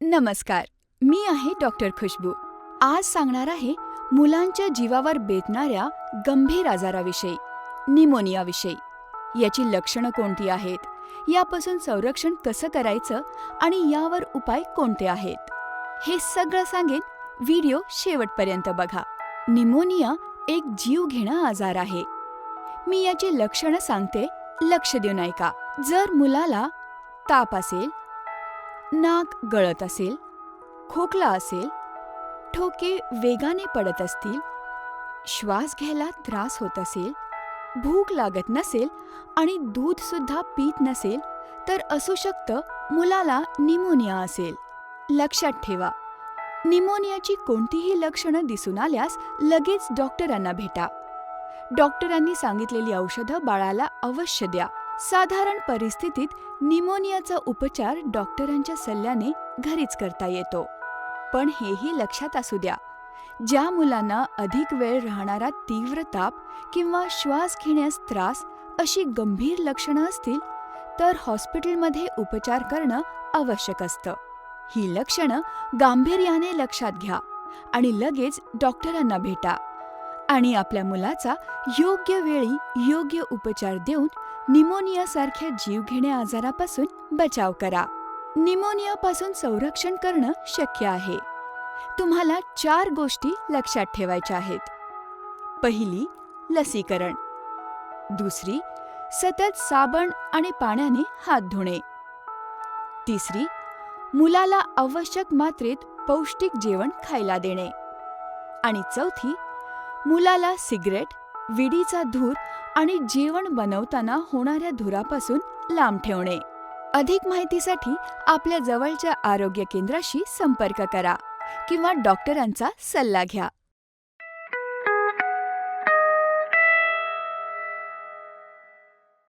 नमस्कार मी आहे डॉक्टर खुशबू. आज सांगणार आहे मुलांच्या जीवावर बेतणाऱ्या गंभीर आजाराविषयी निमोनियाविषयी. याची लक्षणं कोणती आहेत? यापासून संरक्षण कसं करायचं? आणि यावर उपाय कोणते आहेत? हे सगळं सांगेन व्हिडिओ शेवटपर्यंत बघा. निमोनिया एक जीवघेणा आजार आहे. मी याची लक्षणं सांगते. लक्ष देऊन ऐका जर मुलाला ताप असेल नाक गळत असेल खोकला असेल ठोके वेगाने पडत असतील श्वास घ्यायला त्रास होत असेल भूक लागत नसेल आणि दूधसुद्धा पीत नसेल तर असू शकतं मुलाला निमोनिया असेल. लक्षात ठेवा निमोनियाची कोणतीही लक्षणं दिसून आल्यास लगेच डॉक्टरांना भेटा. डॉक्टरांनी सांगितलेली औषधं बाळाला अवश्य द्या. साधारण परिस्थितीत निमोनियाचा उपचार डॉक्टरांच्या सल्ल्याने घरीच करता येतो. पण हेही लक्षात असू द्या ज्या मुलांना अधिक वेळ राहणारा तीव्र ताप किंवा श्वास घेण्यास त्रास अशी गंभीर लक्षणं असतील तर हॉस्पिटलमध्ये उपचार करणं आवश्यक असतं. ही लक्षणं गांभीर्याने लक्षात घ्या आणि लगेच डॉक्टरांना भेटा आणि आपल्या मुलाचा योग्य वेळी योग्य उपचार देऊन निमोनियासारख्या जीवघेण्या आजारापासून बचाव करा. निमोनियापासून संरक्षण करणं शक्य आहे. तुम्हाला चार गोष्टी लक्षात ठेवायच्या आहेत. पहिली लसीकरण. दुसरी सतत साबण आणि पाण्याने हात धुणे. तिसरी मुलाला आवश्यक मात्रेत पौष्टिक जेवण खायला देणे. आणि चौथी मुलाला सिगरेट विडीचा धूर आणि जेवण बनवताना होणाऱ्या धुरापासून लांब ठेवणे. अधिक माहितीसाठी आपल्या जवळच्या आरोग्य केंद्राशी संपर्क करा किंवा डॉक्टरांचा सल्ला घ्या.